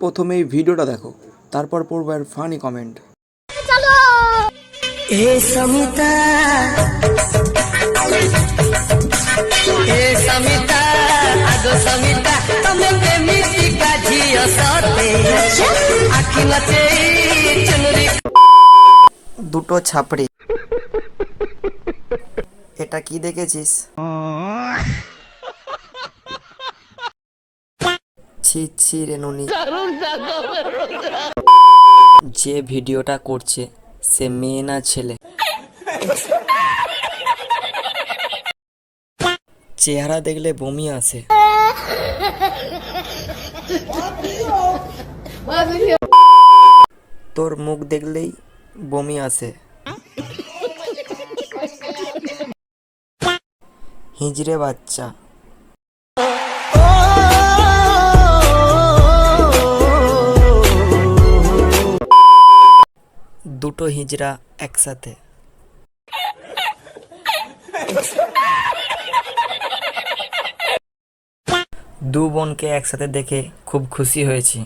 প্রথমে এই ভিডিওটা দেখো তারপর পড়ব আর ফানি কমেন্ট দুটো ছাপড়ি। এটা কি দেখেছিস? ছি ছি রেনুনি যে ভিডিওটা করছে, সে মেয়ে না ছেলে। চেহারা দেখলে বমি আসে। তোর মুখ দেখলেই বমি আসে। হিজড়ে বাচ্চা। দুটো হিজড়া একসাথে। দু বোনকে একসাথে দেখে খুব খুশি হয়েছি।